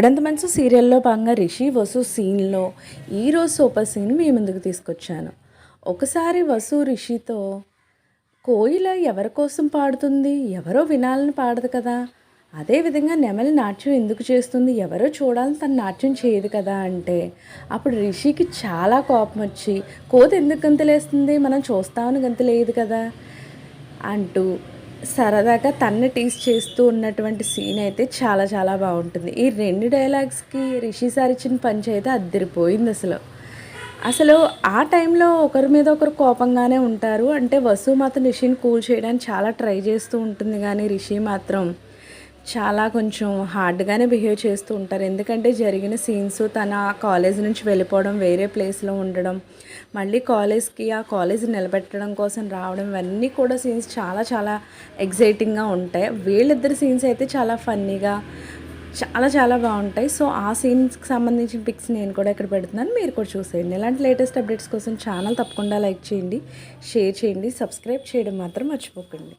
ఇప్పుడంత మంచి సీరియల్లో భాగంగా రిషి వసు సీన్లో ఈరోజు సూపర్ సీన్ మీ ముందుకు తీసుకొచ్చాను. ఒకసారి వసు రిషితో కోయిల ఎవరి కోసం పాడుతుంది? ఎవరో వినాలని పాడదు కదా? అదేవిధంగా నెమలి నాట్యం ఎందుకు చేస్తుంది? ఎవరో చూడాలని తను నాట్యం చేయదు కదా? అంటే అప్పుడు రిషికి చాలా కోపం వచ్చి కోతి ఎందుకు గంతులేస్తుంది? మనం చూస్తామని గంతులేదు కదా? అంటూ సరదాగా తన్ని టీస్ చేస్తూ ఉన్నటువంటి సీన్ అయితే చాలా చాలా బాగుంటుంది. ఈ రెండు డైలాగ్స్కి రిషి సార్ ఇచ్చిన అయితే అద్దరిపోయింది అసలు. అసలు ఆ టైంలో ఒకరి మీద ఒకరు కోపంగానే ఉంటారు. అంటే వసు మాత్రం రిషిని కూల్ చేయడానికి చాలా ట్రై చేస్తూ ఉంటుంది. కానీ రిషి మాత్రం చాలా కొంచెం హార్డ్గానే బిహేవ్ చేస్తూ ఉంటారు. ఎందుకంటే జరిగిన సీన్స్ తన కాలేజ్ నుంచి వెళ్ళిపోవడం వేరే ప్లేస్లో ఉండడం మళ్ళీ కాలేజ్కి ఆ కాలేజ్ నిలబెట్టడం కోసం రావడం ఇవన్నీ కూడా సీన్స్ చాలా చాలా ఎగ్జైటింగ్గా ఉంటాయి. వీళ్ళిద్దరి సీన్స్ అయితే చాలా ఫన్నీగా చాలా చాలా బాగుంటాయి. సో ఆ సీన్స్కి సంబంధించిన పిక్స్ నేను కూడా ఇక్కడ పెడుతున్నాను. మీరు కూడా చూసేయండి. ఇలాంటి లేటెస్ట్ అప్డేట్స్ కోసం ఛానల్ తప్పకుండా లైక్ చేయండి షేర్ చేయండి సబ్స్క్రైబ్ చేయడం మాత్రం మర్చిపోకండి.